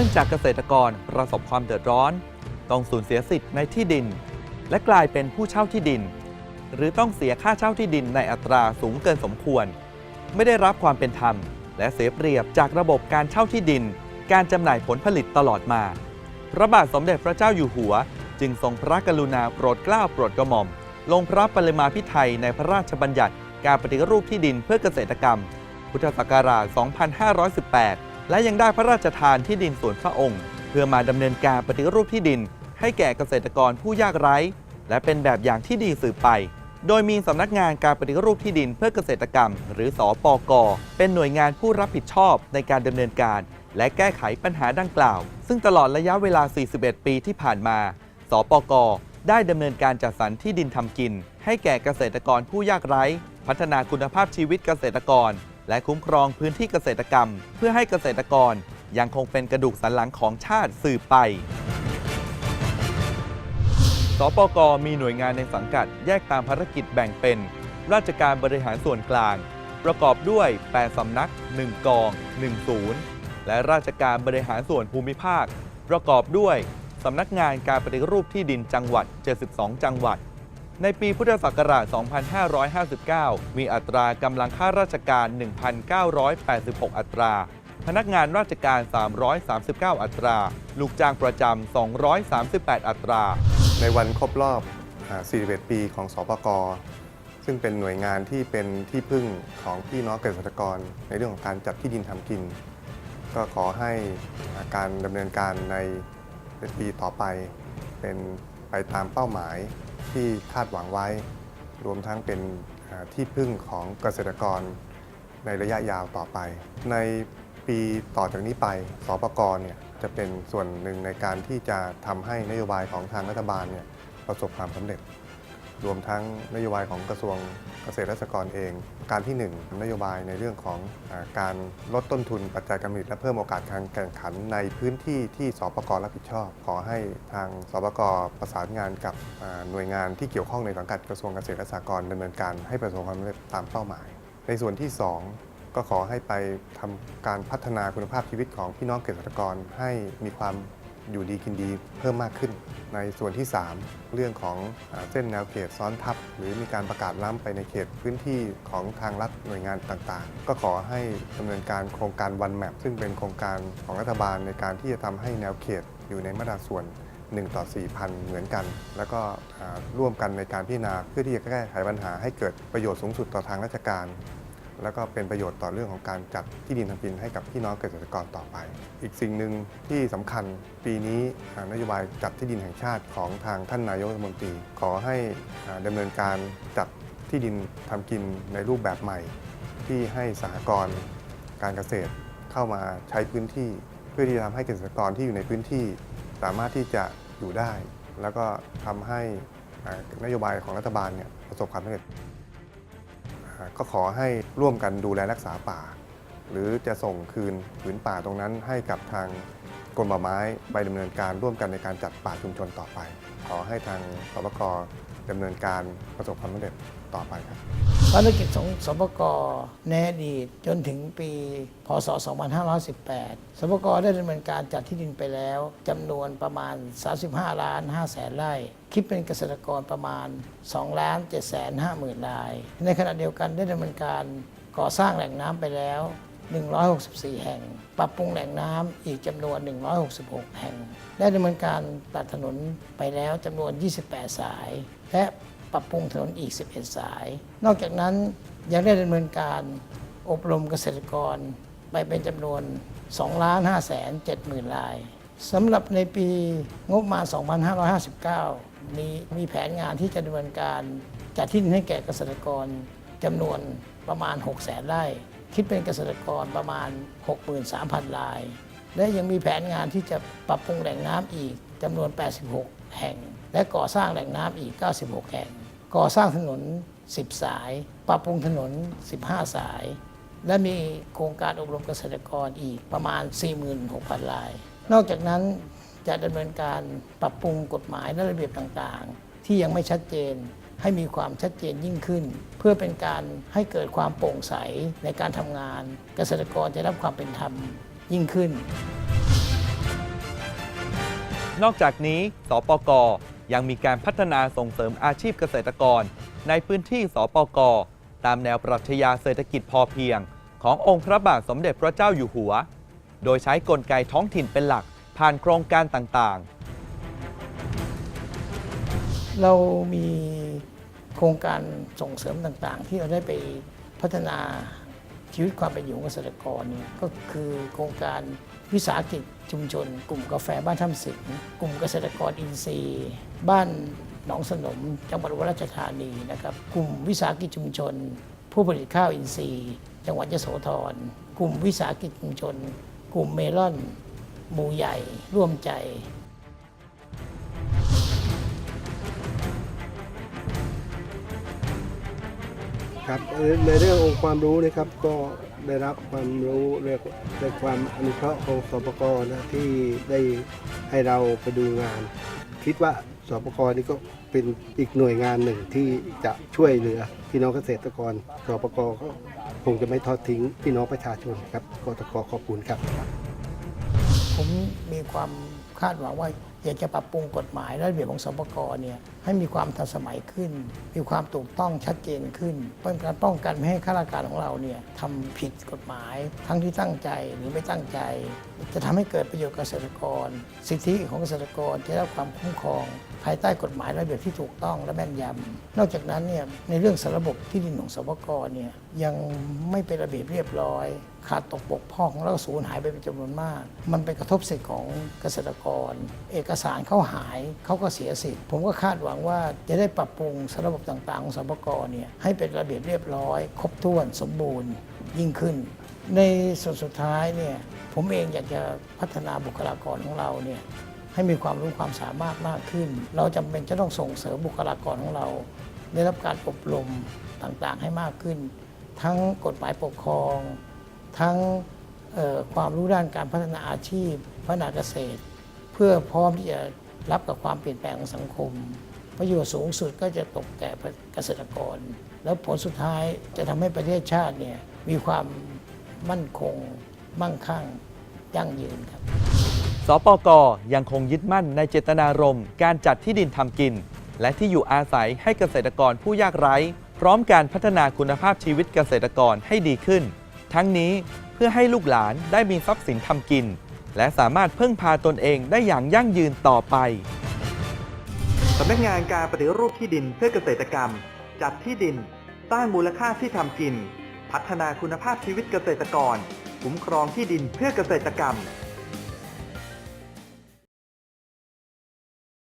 นื่องจากเกษตรกรประสบความเดือดร้อน ต้องสูญเสียสิทธิ์ในที่ดิน และกลายเป็นผู้เช่าที่ดิน หรือต้องเสียค่าเช่าที่ดินในอัตราสูงเกินสมควร ไม่ได้รับความเป็นธรรม และเสียเปรียบจากระบบการเช่าที่ดิน การจำหน่ายผลผลิตตลอดมา พระบาทสมเด็จพระเจ้าอยู่หัว จึงทรงพระกรุณาโปรดเกล้าโปรดกระหม่อม ลงพระปริมาพิไทยในพระราชบัญญัติ การปฏิรูปที่ดินเพื่อเกษตรกรรม พุทธศักราช 2518 และยังได้พระราชทานที่ดินส่วนพระองค์ เพื่อมาดำเนินการปฏิรูปที่ดิน ให้แก่เกษตรกรผู้ยากไร้ และเป็นแบบอย่างที่ดีสืบไป โดยมีสำนักงานการปฏิรูปที่ดินเพื่อเกษตรกรรม หรือสอปกเป็นหน่วยงานผู้รับผิดชอบในการดำเนินการ และแก้ไขปัญหาดังกล่าว ซึ่งตลอดระยะเวลา 41 ปีที่ผ่านมา สปกได้ดำเนินการจัดสรรที่ดินทำกิน ให้แก่เกษตรกรผู้ยากไร้ พัฒนาคุณภาพชีวิตเกษตรกร และคุ้มครองพื้นที่เกษตรกรรม เพื่อให้เกษตรกรยังคงเป็นกระดูกสันหลังของชาติสืบไป สปกมีหน่วยงานในสังกัดแยกตามภารกิจแบ่งเป็น ราชการบริหารส่วนกลาง ประกอบด้วย 8 สำนัก 1 กอง 1 ศูนย์ และราชการบริหารส่วนภูมิภาค ประกอบด้วย สำนักงานการปฏิรูปที่ดินจังหวัด 72 จังหวัด ในปีพุทธศักราช 2559 มีอัตรากำลังข้าราชการ 1,986 อัตรา พนักงานราชการ 339 อัตรา ลูกจ้างประจำ 238 อัตรา ในวันครบรอบ 41 ปีของสปกซึ่งเป็นหน่วยงานที่เป็นที่พึ่งของพี่น้องเกษตรกร ในเรื่องของการจัดที่ดินทำกิน ก็ขอให้การดำเนินการในปีต่อไปเป็นไปตามเป้าหมาย ที่คาดหวังไว้ รวมทั้งเป็นที่พึ่งของเกษตรกรในระยะยาวต่อไป ในปีต่อจากนี้ไป สปกรเนี่ยจะเป็นส่วนหนึ่งในการที่จะทำให้นโยบายของทางรัฐบาลเนี่ยประสบความสำเร็จ รวมทั้งนโยบายของกระทรวงเกษตรและสหกรณ์เอง การที่ 1 นโยบายในเรื่องของอการลดต้นทุนปัจจัยการผลิตและเพิ่มโอกาสการแข่งขันในพื้นที่ที่สปกรับผิดชอบ ขอให้ทางสปกประสานงานกับหน่วยงานที่เกี่ยวข้องในสังกัดกระทรวงเกษตรและสหกรณ์ดำเนินการให้ประสบความสำเร็จตามเป้าหมาย ในส่วนที่ 2ก็ขอให้ไปทำการพัฒนาคุณภาพชีวิตของพี่น้องเกษตรกรให้มีความ อยู่ดีกินดีเพิ่มมากขึ้น ในส่วนที่ 3 เรื่องของเส้นแนวเขตซ้อนทับ หรือมีการประกาศล้ำไปในเขตพื้นที่ของทางรัฐหน่วยงานต่างๆ ก็ขอให้ดำเนินการโครงการวันแมปซึ่งเป็นโครงการของรัฐบาลในการที่จะทำให้แนวเขตอยู่ในมาตราส่วน1ต่อ4,000 เหมือนกัน แล้วก็ร่วมกันในการพิจารณาเพื่อที่จะแก้ไขปัญหาให้เกิดประโยชน์สูงสุดต่อทางราชการ แล้วก็เป็นประโยชน์ต่อเรื่องของการจัดที่ดินทำกินให้กับพี่น้องเกษตรกรต่อไป อีกสิ่งหนึ่งที่สำคัญปีนี้นโยบายจัดที่ดินแห่งชาติของทางท่านนายกรัฐมนตรี ขอให้อ่าดำเนินการจัดที่ดินทำกินในรูปแบบใหม่ ที่ให้สหกรณ์การเกษตรเข้ามาใช้พื้นที่ เพื่อที่จะทำให้เกษตรกรที่อยู่ในพื้นที่ สามารถที่จะอยู่ได้ แล้วก็ทำให้นโยบายของรัฐบาลเนี่ยประสบความสำเร็จ ก็ขอให้ร่วมกันดูแลรักษาป่า หรือจะส่งคืนผืนป่าตรงนั้นให้กับทางกรมป่าไม้ไปดำเนินการร่วมกันในการจัดป่าชุมชนต่อไป ขอให้ทางสปก ดำเนินการประสบความสำเร็จต่อไปครับภารกิจของสปกในอดีตจนถึงปี พศ 2518 สปกได้ดำเนินการจัดที่ดินไปแล้วจำนวนประมาณ 35 ล้าน5แสนไร่ คิดเป็นเกษตรกรประมาณ2ล้าน7แสน5หมื่นราย ในขณะเดียวกันได้ดำเนินการก่อสร้างแหล่งน้ำไปแล้ว 164 แห่ง ปรับปรุงแหล่งน้ำอีกจำนวน 166 แห่ง ได้ดำเนินการตัดถนนไปแล้วจำนวน 28 สาย และปรับปรุงถนนอีก 11 สาย นอกจากนั้นยังได้ดำเนินการอบรมเกษตรกรไปเป็นจำนวน 2 ล้าน5แสน7หมื่นรายสำหรับในปีงบมา 2559มีมีแผนงานที่จะดำเนินการจัดที่ดินให้แก่เกษตรกรจำนวนประมาณ 6 แสนไร่ คิดเป็นเกษตรกรประมาณ 63,000ราย และยังมีแผนงานที่จะปรับปรุงแหล่งน้ำอีกจำนวน 86 แห่ง และก่อสร้างแหล่งน้ำอีก 96 แห่ง ก่อสร้างถนน 10 สาย ปรับปรุงถนน 15 สาย และมีโครงการอบรมเกษตรกรอีกประมาณ 46,000ราย นอกจากนั้นจะดำเนินการปรับปรุงกฎหมายและระเบียบต่างๆ ที่ยังไม่ชัดเจน ให้มีความชัดเจนยิ่งขึ้น เพื่อเป็นการให้เกิดความโปร่งใสในการทำงาน เกษตรกรจะได้รับความเป็นธรรมยิ่งขึ้น นอกจากนี้ สปกยังมีการพัฒนาส่งเสริมอาชีพเกษตรกร ในพื้นที่สปกตามแนวปรัชญาเศรษฐกิจพอเพียง ขององค์พระบาทสมเด็จพระเจ้าอยู่หัว โดยใช้กลไกท้องถิ่นเป็นหลักผ่านโครงการต่างๆ เรามีโครงการส่งเสริมต่างๆ ที่เราได้ไปพัฒนาชีวิตความเป็นอยู่ของเกษตรกรเนี่ยก็คือโครงการวิสาหกิจชุมชน กลุ่มกาแฟบ้านถ้ำสิงห์กลุ่มเกษตรกรอินทรีย์ บ้านหนองสนมจังหวัดอุบลราชธานีนะครับกลุ่มวิสาหกิจชุมชน ผู้ผลิตข้าวอินทรีย์ จังหวัดยโสธรกลุ่มวิสาหกิจชุมชน กลุ่มเมลอนหมู่ใหญ่ ร่วมใจ ครับในเรื่ององค์ความรู้นะครับก็ได้รับความรู้เรียกในความอนุเคราะห์ของสปกนะที่ได้ให้เราไปดูงาน คิดว่าสปกนี่ก็เป็นอีกหน่วยงานหนึ่งที่จะช่วยเหลือพี่น้องเกษตรกรสปกก็คงจะไม่ทอดทิ้งพี่น้องประชาชนครับก็ขอขอบคุณครับ ผมมีความคาดหวังว่าอยากจะปรับปรุงกฎหมายและระเบียบของสปกเนี่ย ให้มีความทันสมัยขึ้น มีความถูกต้องชัดเจนขึ้นเพื่อการป้องกันไม่ให้ข้าราชการของเราเนี่ยทำผิดกฎหมาย ทั้งที่ตั้งใจหรือไม่ตั้งใจ จะทำให้เกิดประโยชน์เกษตรกร สิทธิของเกษตรกรจะได้รับความคุ้มครอง ภายใต้กฎหมายระเบียบที่ถูกต้องและแม่นยำนอกจากนั้นเนี่ยในเรื่องสารระบบที่ดินของสปกเนี่ยยังไม่เป็นระเบียบเรียบร้อยขาดตกบกพร่องแล้วก็สูญหายไปเป็นจำนวนมาก มันไปกระทบสิทธิของเกษตรกร เอกสารเขาหายเขาก็เสียสิทธิ์ผมก็คาดหวังว่าจะได้ปรับปรุงสระบบต่างๆ ของสปกรเนี่ยให้เป็นระเบียบเรียบร้อย ครบถ้วนสมบูรณ์ยิ่งขึ้น ในส่วนสุดท้ายเนี่ยผมเองอยากจะพัฒนาบุคลากรของเราเนี่ยให้มีความรู้ความสามารถมากขึ้น เราจำเป็นจะต้องส่งเสริมบุคลากรของเรา ได้รับการอบรมต่างๆให้มากขึ้น ทั้งกฎหมายปกครอง ทั้งความรู้ด้านการพัฒนาอาชีพ พัฒนาเกษตร เพื่อพร้อมที่จะรับกับความเปลี่ยนแปลงของสังคม ประโยชน์สูงสุดก็จะตกแก่เกษตรกร แล้วผลสุดท้ายจะทำให้ประเทศชาติเนี่ยมีความมั่นคง มั่งคั่งยั่งยืนครับ สปกยังคงยึดมั่นในเจตนารมณ์การจัดที่ดินทำกิน และที่อยู่อาศัยให้เกษตรกรผู้ยากไร้ พร้อมการพัฒนาคุณภาพชีวิตเกษตรกรให้ดีขึ้น ทั้งนี้เพื่อให้ลูกหลานได้มีทรัพย์สินทำกิน และสามารถพึ่งพาตนเองได้อย่างยั่งยืนต่อไป สำนักงานการปฏิรูปที่ดินเพื่อเกษตรกรรม จัดที่ดิน สร้างมูลค่าที่ทำกิน พัฒนาคุณภาพชีวิตเกษตรกร คุ้มครองที่ดินเพื่อเกษตรกรรม